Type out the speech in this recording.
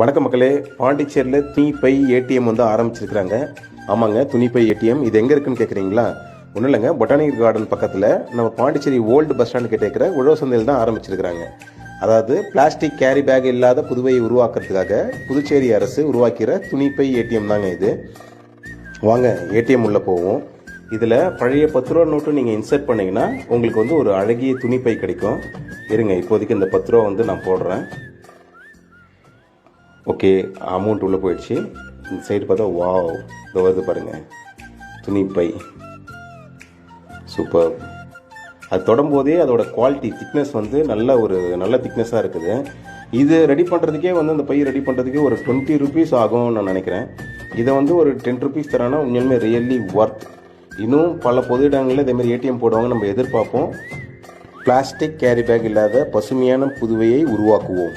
வணக்கம் மக்களே. பாண்டிச்சேரியில் துணிப்பை ஏடிஎம் வந்து ஆரம்பிச்சிருக்கிறாங்க. ஆமாங்க துணிப்பை ஏடிஎம் இது எங்கே இருக்குன்னு கேட்குறீங்களா ஒன்றும் இல்லைங்க பொட்டானிக்கல் கார்டன் பக்கத்தில் நம்ம பாண்டிச்சேரி ஓல்டு பஸ் ஸ்டாண்டு கிட்ட இருக்கிற உழவு சந்தையில் தான் ஆரம்பிச்சிருக்கிறாங்க. அதாவது பிளாஸ்டிக் கேரி பேக் இல்லாத புதுவையை உருவாக்குறதுக்காக புதுச்சேரி அரசு உருவாக்கிற துணிப்பை ஏடிஎம் தாங்க இது. வாங்க ஏடிஎம் உள்ளே போவோம். இதில் பழைய பத்து ரூபா நோட்டு நீங்கள் இன்சர்ட் பண்ணிங்கன்னா உங்களுக்கு வந்து ஒரு அழகிய துணிப்பை கிடைக்கும். இருங்க இப்போதைக்கு இந்த பத்து ரூபா வந்து நான் போடுறேன். ஓகே அமௌண்ட் உள்ளே போயிடுச்சு. இந்த சைடு பார்த்தா வாவ் இதோ வருது பாருங்கள் துணிப்பை சூப்பர் அது தொடம்போதே அதோட குவாலிட்டி திக்னஸ் வந்து நல்ல ஒரு நல்ல திக்னஸாக இருக்குது. இது ரெடி பண்ணுறதுக்கே வந்து அந்த பை ரெடி பண்ணுறதுக்கே ஒரு டுவெண்ட்டி ருபீஸ் ஆகும்னு நான் நினைக்கிறேன். இதை வந்து ஒரு டென் ருபீஸ் தரானா உண்மையுமே ரியல்லி ஒர்த் இன்னும் பல பொது இடங்களில் இதேமாதிரி ஏடிஎம் போடுவாங்க நம்ம எதிர்பார்ப்போம். பிளாஸ்டிக் கேரி பேக் இல்லாத பசுமையான புதுவையை உருவாக்குவோம்.